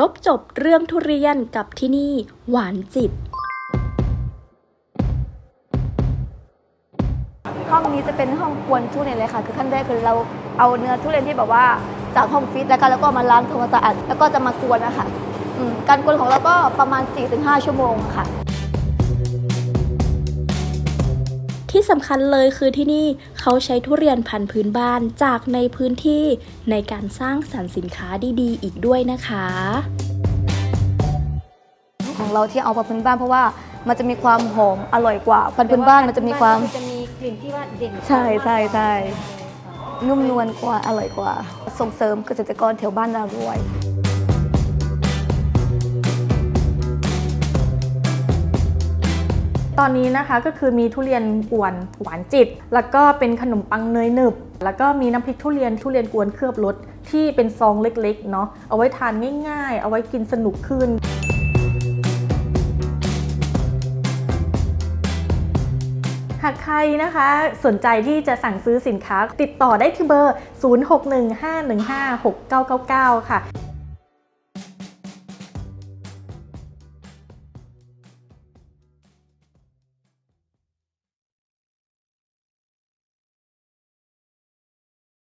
รบจบเรื่องทุเรียนกับที่นี่หวานจิตห้องนี้จะเป็นห้องกวนทุเรียนเลยค่ะ คือขั้นแรกคือเราเอาเนื้อทุเรียนที่แบบว่าจากห้องฟิตแล้วก็แล้วก็มาล้างทำความสะอาดแล้วก็จะมากวนนะคะการกวนของเราก็ประมาณ 4-5 ชั่วโมงค่ะ ที่สำคัญเลยคือที่นี่เขาใช้ทุเรียนพันธุ์พื้นบ้านจากในพื้นที่ในการสร้างสรรค์สินค้าดีๆ อีกด้วยนะคะ ของเราที่เอามาพื้นบ้านเพราะว่ามันจะมีความหอมอร่อยกว่าพันธุ์พื้นบ้านมันจะมีความ จะมีกลิ่นที่ว่าเด่นใช่ใช่ใช่นุ่มนวลกว่าอร่อยกว่า ส่งเสริมเกษตรกรแถวบ้านเราด้วย ตอนนี้นะคะก็คือมีทุเรียนกวนหวานจิต แล้วก็เป็นขนมปังเนยหนึบ แล้วก็มีน้ำพริกทุเรียนทุเรียนกวนเคลือบรสที่เป็นซองเล็กๆเนาะเอาไว้ทานง่าย ๆ เอาไว้กินสนุกขึ้นหากใครนะคะสนใจที่จะสั่งซื้อสินค้าติดต่อได้ที่เบอร์ 0615156999 ค่ะ